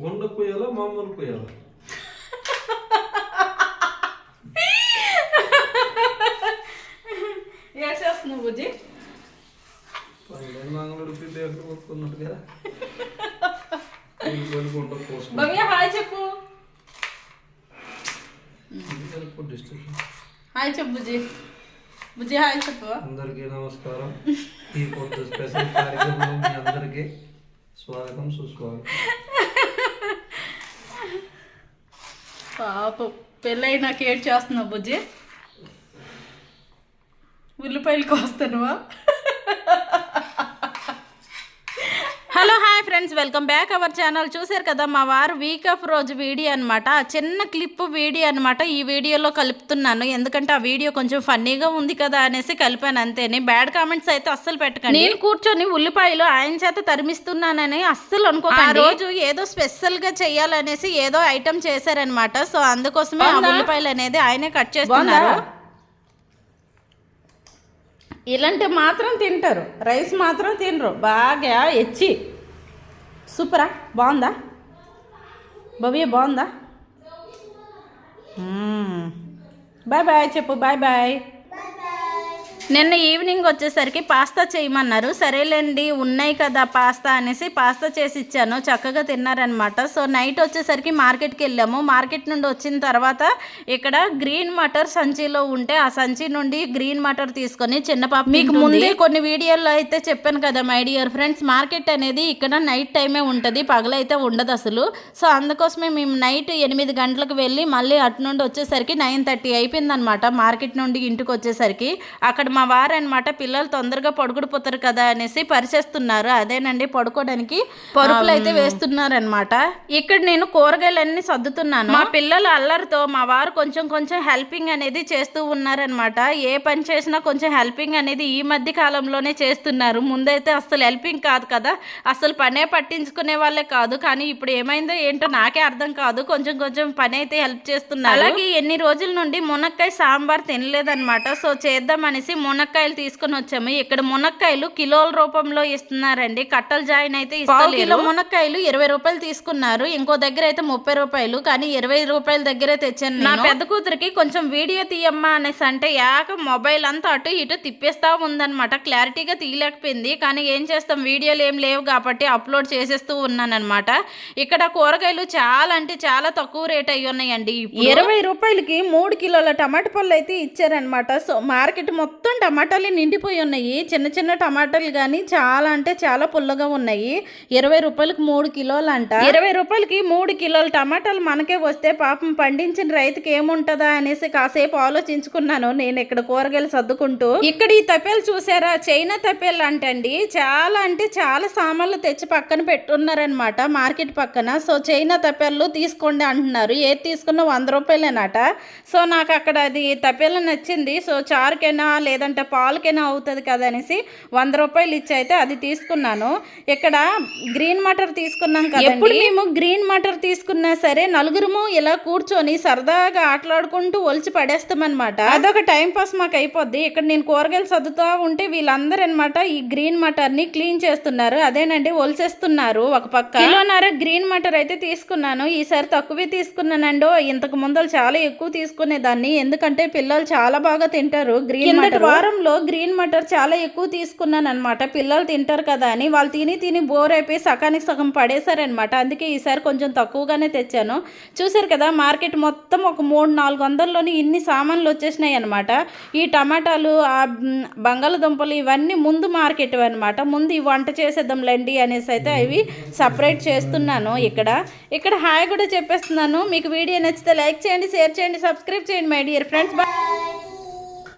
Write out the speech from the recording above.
గుండ కొయ్యాలా మామూలు కొయ్యాలా బుజ్జి పైన మంగళుడు పిల్లి ఎక్కడ వెళ్ళి గుండ కోసుకుంటాం భవ్య హాయ్ చెప్పు. హాయ్ చెప్పు బుజ్జి. బుజ్జి హాయ్ చెప్పు. అందరికీ నమస్కారం. ఈ కొత్త స్పెషల్ కార్యక్రమం మీ అందరికీ స్వాగతం సుస్వాగతం. పాప. పెళ్ళైనా చేస్తున్నావు బుజ్జి? ఉల్లిపాయలు కోస్తానువా hello hi friends welcome back our channel. చూశారు కదా మా వారు వీక్ ఆఫ్ రోజు వీడియో అనమాట చిన్న క్లిప్ వీడియో అనమాట ఈ వీడియోలో కలుపుతున్నాను. ఎందుకంటే ఆ వీడియో కొంచెం ఫన్నీగా ఉంది కదా అనేసి కలిపాను అంతేని. బ్యాడ్ కామెంట్స్ అయితే అస్సలు పెట్టకండి. నేను కూర్చొని ఉల్లిపాయలు ఆయన చేత తరిమిస్తున్నానని అస్సలు అనుకో ఆ రోజు ఏదో స్పెషల్గా చెయ్యాలనేసి ఏదో ఐటమ్ చేశారనమాట సో అందుకోసమే ఆ ఉల్లిపాయలు అనేది ఆయనే కట్ చేస్తున్నారు. ఇలాంటి మాత్రం తింటారు. రైస్ మాత్రం తినరు. బాగా ఎచ్చి. సూపరా? బాగుందా? భవ్య బాగుందా? బాయ్ బాయ్ చెప్పు బాయ్ బాయ్. నిన్న ఈవినింగ్ వచ్చేసరికి పాస్తా చేయమన్నారు. సరేలేండి ఉన్నాయి కదా పాస్తా అనేసి పాస్తా చేసి ఇచ్చాను. చక్కగా తిన్నారనమాట సో నైట్ వచ్చేసరికి మార్కెట్కి వెళ్ళాము. మార్కెట్ నుండి వచ్చిన తర్వాత ఇక్కడ గ్రీన్ మటర్ సంచిలో ఉంటే ఆ సంచి నుండి గ్రీన్ మటర్ తీసుకొని చిన్న పాప మీకు ముందే కొన్ని వీడియోల్లో అయితే చెప్పాను కదా మై డియర్ ఫ్రెండ్స్ మార్కెట్ అనేది ఇక్కడ నైట్ టైమే ఉంటుంది పగలైతే ఉండదు అసలు. సో అందుకోసమే మేము నైట్ ఎనిమిది గంటలకు వెళ్ళి మళ్ళీ అటు నుండి వచ్చేసరికి నైన్ థర్టీ అయిపోయిందనమాట మార్కెట్ నుండి ఇంటికి వచ్చేసరికి. అక్కడ మా వారు అనమాట పిల్లలు తొందరగా పడుకుడిపోతారు కదా అనేసి పరిచేస్తున్నారు. అదేనండి పడుకోవడానికి పరుపులు అయితే వేస్తున్నారనమాట ఇక్కడ నేను కూరగాయలన్నీ సర్దుతున్నాను. మా పిల్లలు అల్లరితో మా వారు కొంచెం కొంచెం హెల్పింగ్ అనేది చేస్తూ ఉన్నారనమాట ఏ పని చేసినా కొంచెం హెల్పింగ్ అనేది ఈ మధ్య కాలంలోనే చేస్తున్నారు. ముందైతే అసలు హెల్పింగ్ కాదు కదా. అసలు పనే పట్టించుకునే వాళ్ళే కాదు. కానీ ఇప్పుడు ఏమైందో ఏంటో నాకే అర్థం కాదు. కొంచెం కొంచెం పని అయితే హెల్ప్ చేస్తున్నారు. అలాగే ఎన్ని రోజుల నుండి మునక్కాయ సాంబార్ తినలేదన్నమాట. సో చేద్దామనేసి మునక్కాయలు తీసుకొని వచ్చాము. ఇక్కడ మునక్కాయలు కిలోల రూపంలో ఇస్తున్నారండి. కట్టలు జాయిన్ అయితే కిలో మునక్కాయలు ఇరవై రూపాయలు తీసుకున్నారు. ఇంకో దగ్గర అయితే ముప్పై రూపాయలు కానీ ఇరవై రూపాయల దగ్గరే తెచ్చాను నా పెద్ద కూతురికి కొంచెం వీడియో తీయమ్మా అనేసి అంటే యాక మొబైల్ అంతా అటు ఇటు తిప్పేస్తా ఉందన్నమాట. క్లారిటీగా తీయలేకపోయింది. కానీ ఏం చేస్తాం? వీడియోలు ఏం లేవు కాబట్టి అప్లోడ్ చేసేస్తూ ఉన్నానన్నమాట. ఇక్కడ కూరగాయలు చాలా అంటే చాలా తక్కువ రేట్ అయ్యి ఉన్నాయండి. ఇరవై రూపాయలకి మూడు కిలోల టమాటా పళ్ళు అయితే ఇచ్చారనమాట సో మార్కెట్ మొత్తం టమాటాలు నిండిపోయి ఉన్నాయి. చిన్న చిన్న టమాటాలు కానీ చాలా అంటే చాలా పుల్లగా ఉన్నాయి. ఇరవై రూపాయలకి మూడు కిలోలు అంట ఇరవై రూపాయలకి మూడు కిలోల టమాటాలు మనకే వస్తే పాపం పండించిన రైతుకి ఏముంటదా అనేసి కాసేపు ఆలోచించుకున్నాను. నేను ఇక్కడ కూరగాయలు సర్దుకుంటూ. ఇక్కడ ఈ తప్పేలు చూసారా? చైనా తప్పేలు అంటండి. చాలా అంటే చాలా సామాన్లు తెచ్చి పక్కన పెట్టున్నారనమాట మార్కెట్ పక్కన. సో చైనా తప్పేళ్ళు తీసుకోండి అంటున్నారు. ఏది తీసుకున్నా వంద రూపాయలేనట. సో నాకు అక్కడ అది తప్పేలు నచ్చింది. సో చారుకైనా లేదంటే పాలకైనా అవుతుంది కదా అనేసి వంద రూపాయలు ఇచ్చి అయితే అది తీసుకున్నాను. ఇక్కడ గ్రీన్ మటర్ తీసుకున్నాం కదా ఎప్పుడు మేము గ్రీన్ మటర్ తీసుకున్నా సరే నలుగురము ఇలా కూర్చొని సరదాగా ఆటలాడుకుంటూ ఒలిచి పడేస్తామన్నమాట. అదొక టైం పాస్ మాకు అయిపోద్ది. ఇక్కడ నేను కూరగాయలు సర్దుతూ ఉంటే వీళ్ళందరూ అనమాట ఈ గ్రీన్ మటర్ని క్లీన్ చేస్తున్నారు. అదేనండి ఒలిచేస్తున్నారు ఒక పక్క. కిలోన్నర గ్రీన్ మటర్ అయితే తీసుకున్నాను. ఈసారి తక్కువే తీసుకున్నానండో ఇంతకు ముందు చాలా ఎక్కువ తీసుకునేదాన్ని. ఎందుకంటే పిల్లలు చాలా బాగా తింటారు గ్రీన్ మటర్. వారంలో గ్రీన్ మటర్ చాలా ఎక్కువ తీసుకున్నాను అనమాట పిల్లలు తింటారు కదా అని. వాళ్ళు తిని తిని బోర్ అయిపోయి సగానికి సగం పడేశారనమాట అందుకే ఈసారి కొంచెం తక్కువగానే తెచ్చాను. చూసారు కదా మార్కెట్ మొత్తం ఒక మూడు నాలుగు వందల్లోనే ఇన్ని సామాన్లు వచ్చేసినాయి అనమాట ఈ టమాటాలు ఆ బంగాళదుంపలు ఇవన్నీ ముందు మార్కెట్ అనమాట ముందు ఈ వంట చేసేద్దాంలేండి అనేసి అయితే అవి సపరేట్ చేస్తున్నాను ఇక్కడ. ఇక్కడ హాయ్ కూడా చెప్పేస్తున్నాను. మీకు వీడియో నచ్చితే లైక్ చేయండి షేర్ చేయండి సబ్స్క్రైబ్ చేయండి మై డియర్ ఫ్రెండ్స్. బాయ్